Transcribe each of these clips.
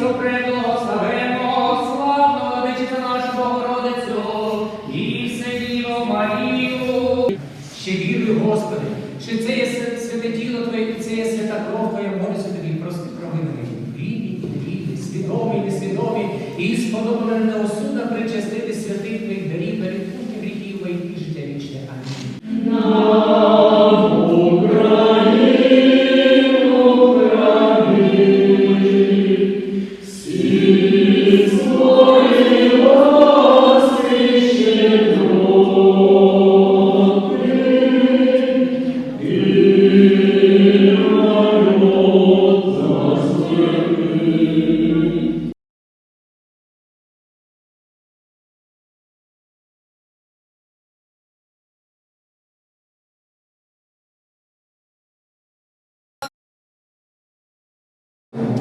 Пречисту, преблагословену, славну владичицю нашу Богородицю і Вседіву Марію. Ще вірую, Господи, що це святе тіло Твоє, це свята кров Твоя, молюся тобі, прости провини. Вільні і свідомі несвідомі, і сподобано неосудно причастити святих Твоїх дарів,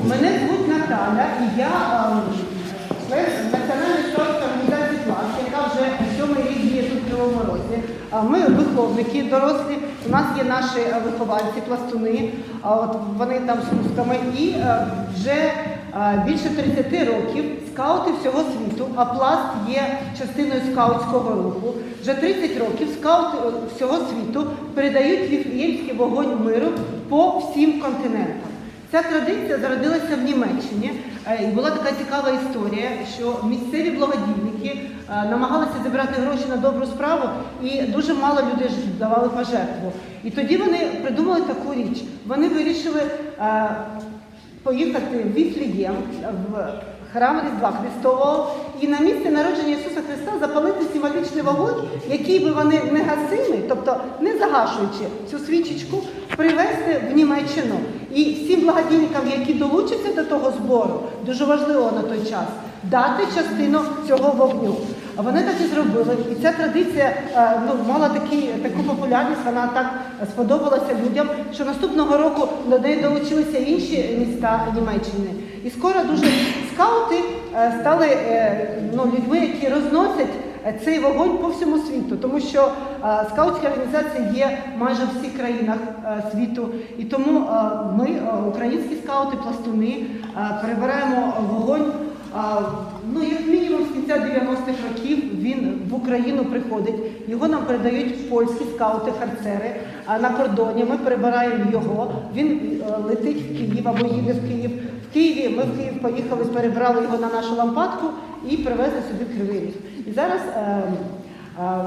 Мене звуть Наталя, і я ем, член Національної історичної організації «Пласт», яка вже сьомий рік діє тут в Кривому Розі. Ми виховники дорослі, у нас є наші е, вихованці, пластуни, вони там з хустками. І е, вже е, більше 30 років скаути всього світу, а пласт є частиною скаутського руху. Вже 30 років скаути всього світу передають Віфлеємський вогонь миру по всім континентам. Ця традиція зародилася в Німеччині. Е, І була така цікава історія, що місцеві благодійники е, намагалися зібрати гроші на добру справу, і дуже мало людей давали пожертву. І тоді вони придумали таку річ. Вони вирішили е, поїхати в Віфлієм, в храм Різдва Христового, і на місце народження Ісуса Христа запалити символічний вогонь, який би вони не гасили, тобто не загашуючи цю свічечку, привезти в Німеччину. І всім благодійникам, які долучаться до того збору, дуже важливо на той час дати частину цього вогню. Вони так і зробили. І ця традиція е, ну, мала такі, таку популярність, вона так сподобалася людям, що наступного року до неї долучилися інші міста Німеччини. І скоро дуже скаути е, стали е, ну, людьми, які розносять цей вогонь по всьому світу, тому що е, скаутські організації є майже в всіх країнах е, світу. І тому е, ми, е, українські скаути, пластуни, е, перебираємо вогонь. Ну, як мінімум з кінця 90-х років він в Україну приходить. Його нам передають польські скаути харцери. На кордоні ми перебираємо його. Він е, летить в Київ або їде в Київ. В Києві ми в Київ поїхали, перебрали його на нашу лампадку і привезли в Кривий. І зараз е, е,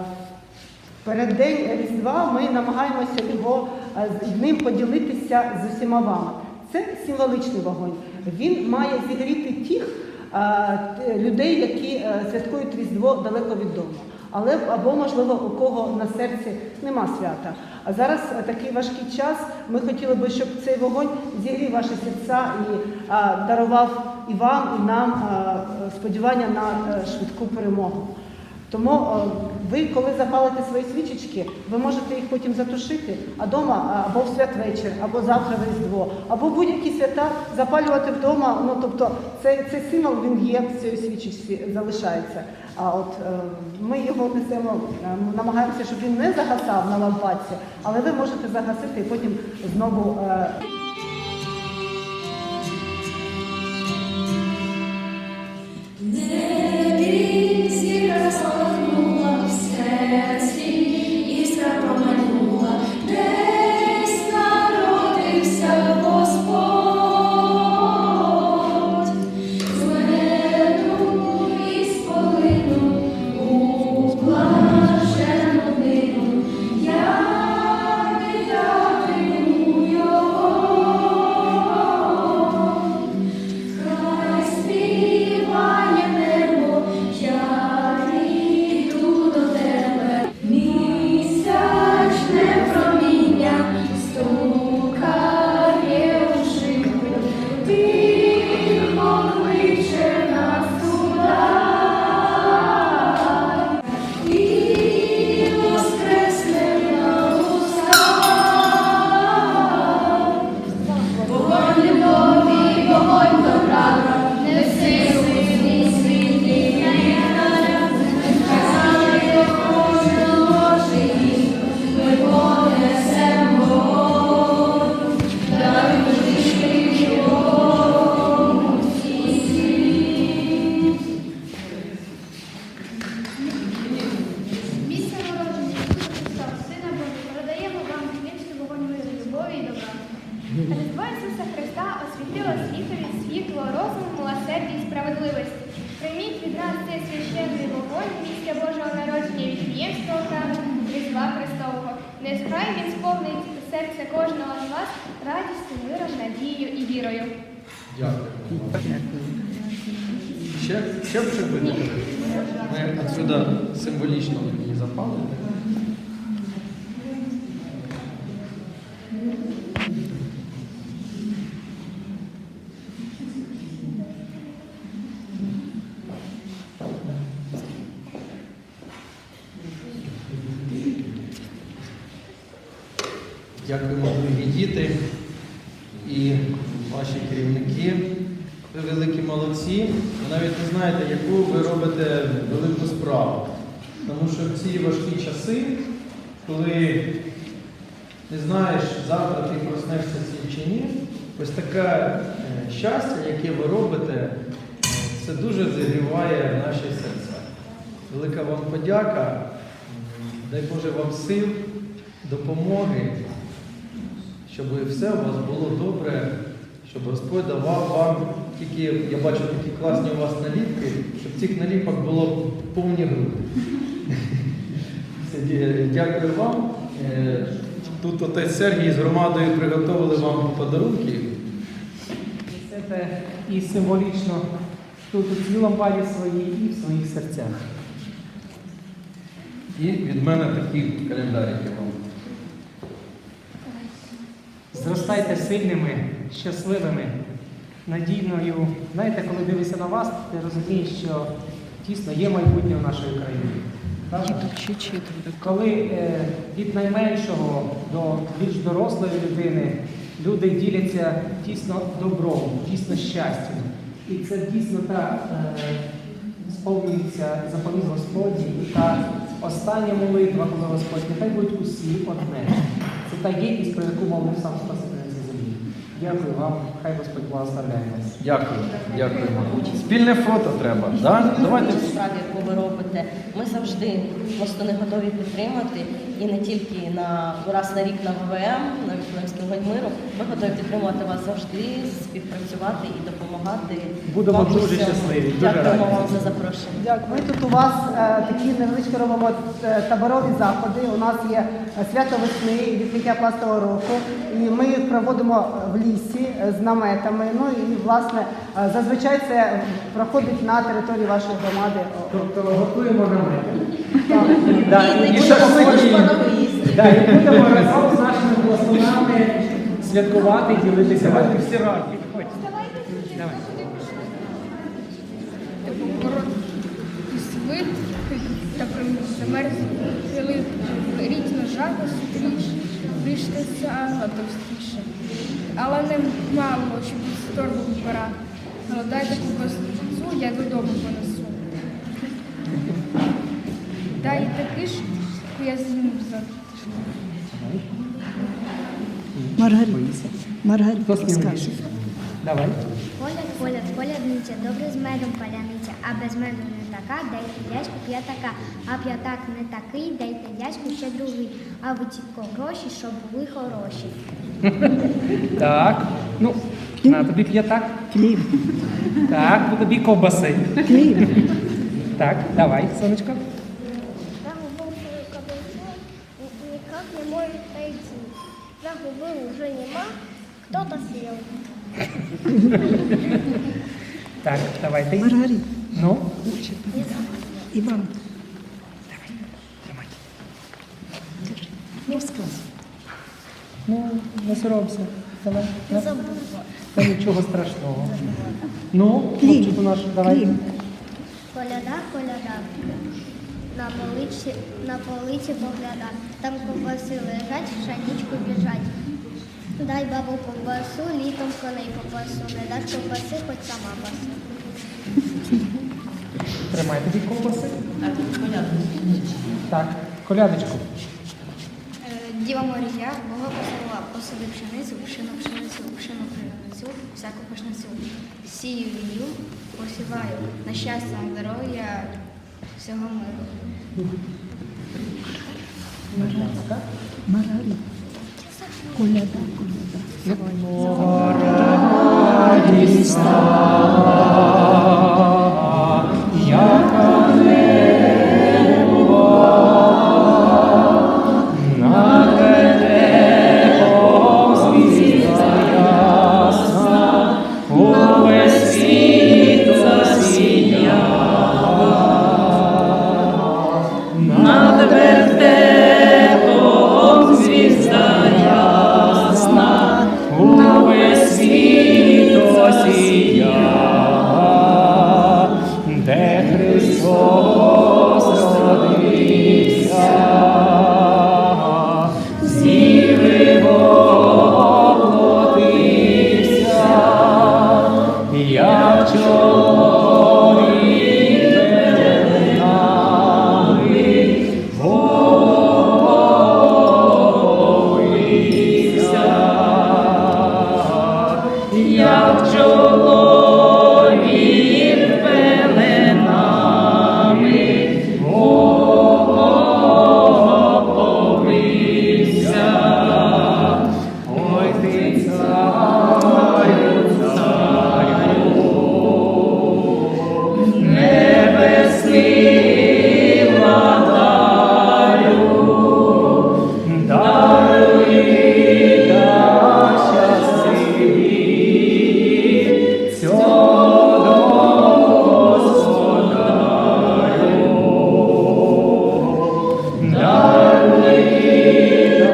Перед день Різдва ми намагаємося його е, з ним поділитися з усіма вами. Це символичний вогонь. Він має зігріти тих людей, які святкують Різдво далеко від дому. Але або, можливо, у кого на серці нема свята. А зараз е, такий важкий час. Ми хотіли би, щоб цей вогонь зігрів ваші серця і а, дарував і вам, і нам а, сподівання на е, швидку перемогу. Тому е, ви, коли запалите свої свічечки, ви можете їх потім затушити, а вдома або в святвечір, або завтра в Різдво, або будь-які свята запалювати вдома. Ну тобто цей, цей символ він є в цій свічечці, залишається. А от е, ми його несемо, е, намагаємося, щоб він не загасав на лампадці, але ви можете загасити і потім знову. Різдво Ісуса Христа освітило світові світло, розуму, милосердя і справедливості. Прийміть від нас цей священний вогонь після Божого народження від Віємського храму Різдва Христового. Нехай він сповнить серце кожного з вас радістю, миром, надією і вірою. Дякую. Ще ще б Ми відсюди символічно її запали. Дякуємо, дорогі діти і ваші керівники. Ви великі молодці. Ви навіть не знаєте, яку ви робите велику справу. Тому що в ці важкі часи, коли не знаєш, завтра ти проснешся чи ні, ось таке е, щастя, яке ви робите, е, це дуже зігріває наші серця. Велика вам подяка. Дай Боже вам сил, допомоги, щоб все у вас було добре, щоб Господь давав вам тільки, я бачу такі класні у вас наліпки, щоб цих наліпок було повні груди. Дякую вам. Е, Тут отець Сергій з громадою приготували вам подарунки. Несете і символічно тут у цій лампаді своїй і в своїх серцях. І від мене такі календарики вам. Зростайте сильними, щасливими, надійною. Знаєте, коли дивишся на вас, ти розумієш, що дійсно є майбутнє в нашої країні. Коли е, від найменшого до більш дорослої людини люди діляться дійсно добром, дійсно щастям. І це дійсно та е, сповнюється заповіт Господній, і та остання молитва, коли Господь, нехай будуть усі одне. Та єдність, про яку мовив сам Спаситель на цій землі. Дякую вам, хай Господь благословляє вас. Дякую, дякуємо. Спільне фото треба. Да? Давайте. справі, яку ви робите, ми завжди просто не готові підтримати. І не тільки на раз на рік на ВВМ, на Віфлеємський вогонь. Ми готові підтримувати вас завжди, співпрацювати і допомагати. Будемо вам дуже всьому. щасливі, Дякуємо вам за запрошення. Дякую. Ми тут у вас е, такі невеличкі робимо е, таборові заходи. У нас є свято весни відкриття пластового року. І ми їх проводимо в лісі е, з наметами. Ну і власне е, зазвичай це проходить на території вашої громади. Тобто готуємо намет. Да, І будемо разом з нашими пластунами святкувати, ділитися. Давайте всі раді. Виходьте. Давай. Свит та замерз, коли рідно жаба сутріше, брішка сяга товстіше. Але не мало, щоб з торбу вбирати. Але дайте ковбасу, я додому понесу. Дай таки ж, я з'їм за Маргарита. Маргарита скаже. Давай. Коляд, коляд, колядниця, добре з медом паляниця, а без меду не така, дайте дядьку п'ятака, а п'ятак не такий, дайте дядьку ще другий, а ви тільки гроші, щоб були хороші. Так. Ну, на тобі п'ятак. Хліб. Так, ну тобі ковбаси. Хліб. Так, давай, сонечко. Загубил свою кобылку, никак не может найти. Загубил уже нема, кто-то съел. Так, давай ти. Маргарита. Ну, Іван. тримай. Не розказуй. Ну, не соромся. Давай. На. забула. Та нічого страшного. Ну, хлопчику наш, давай. Хліб. Коляда, коляда. На полиці, на полиці погляда. Там ковбаси лежать, в шанічку біжать. Дай бабу ковбасу, літом коней попасу. Не даш ковбаси, хоч сама пасу. Тримай тобі ковбаси. Так, колядочку. Діва Марія, Бога посила, посади пшеницю, пшену пшеницю, пшену пшеницю, всяку пшеницю. Сію вію, посіваю на щастя, на здоров'я, всього миру. Маргарита. Коляда, коляда. Яка